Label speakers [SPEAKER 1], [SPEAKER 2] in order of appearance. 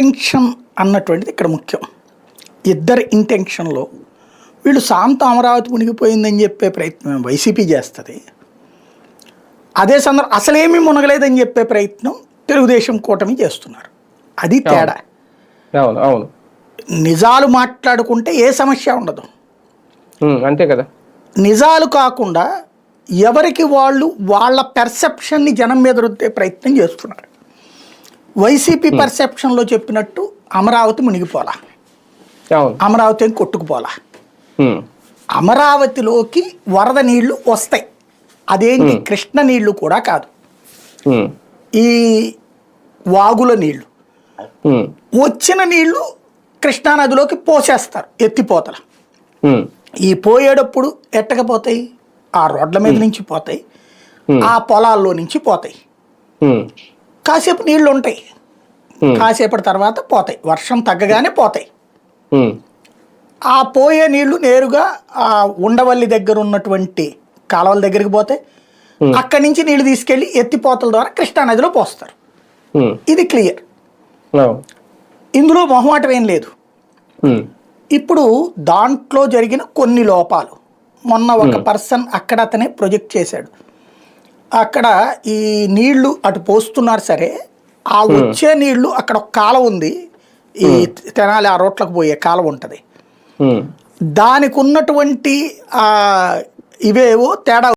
[SPEAKER 1] Intention అన్నటువంటిది ఇక్కడ ముఖ్యం. ఇద్దరి ఇంటెన్షన్లో వీళ్ళు శాంత అమరావతి మునిగిపోయిందని చెప్పే ప్రయత్నం వైసీపీ చేస్తుంది. అదే సందర్భం అసలేమీ మునగలేదని చెప్పే ప్రయత్నం తెలుగుదేశం కూటమి చేస్తున్నారు. అది తేడా.
[SPEAKER 2] అవును
[SPEAKER 1] నిజాలు మాట్లాడుకుంటే ఏ సమస్య ఉండదు.
[SPEAKER 2] అంతే కదా.
[SPEAKER 1] నిజాలు కాకుండా ఎవరికి వాళ్ళు వాళ్ళ పెర్సెప్షన్ని జనం మీద రుద్దే ప్రయత్నం చేస్తున్నారు. వైసీపీ పర్సెప్షన్లో చెప్పినట్టు అమరావతి మునిగిపోలా. అమరావతి ఏం కొట్టుకుపోలా.
[SPEAKER 2] ఉమ్,
[SPEAKER 1] అమరావతిలోకి వరద నీళ్ళు వస్తాయి. అదేంటి? కృష్ణ నీళ్ళు కూడా కాదు. ఈ వాగుల
[SPEAKER 2] నీళ్ళు.
[SPEAKER 1] వచ్చిన నీళ్ళు కృష్ణానదిలోకి పోసేస్తారు ఎత్తిపోతల. ఈ పోయేటప్పుడు ఎట్టకపోతాయి? ఆ రోడ్ల మీద నుంచి పోతాయి.
[SPEAKER 2] Hmm.
[SPEAKER 1] ఆ పొలాల్లో నుంచి పోతాయి. కాసేపు నీళ్ళు ఉంటాయి. కాసేపటి తర్వాత పోతాయి. వర్షం తగ్గగానే పోతాయి. ఆ పోయే నీళ్ళు నేరుగా ఆ ఉండవల్లి దగ్గర ఉన్నటువంటి కాలువల దగ్గరికి పోతాయి. అక్కడి నుంచి నీళ్ళు తీసుకెళ్ళి ఎత్తిపోతల ద్వారా కృష్ణానదిలో పోస్తారు. ఇది క్లియర్. ఇందులో మొహమాటం ఏం లేదు. ఇప్పుడు దాంట్లో జరిగిన కొన్ని లోపాలు. మొన్న ఒక పర్సన్ అక్కడ అతనే ప్రొజెక్ట్ చేశాడు. అక్కడ ఈ నీళ్ళు అటు పోస్తున్నారు సరే ఆ వచ్చే నీళ్ళు అక్కడ ఒక కాలం ఉంది. ఈ తెనాలి ఆ రోట్లకు పోయే కాలం ఉంటుంది. దానికి ఉన్నటువంటి ఆ ఇవేవో తేడా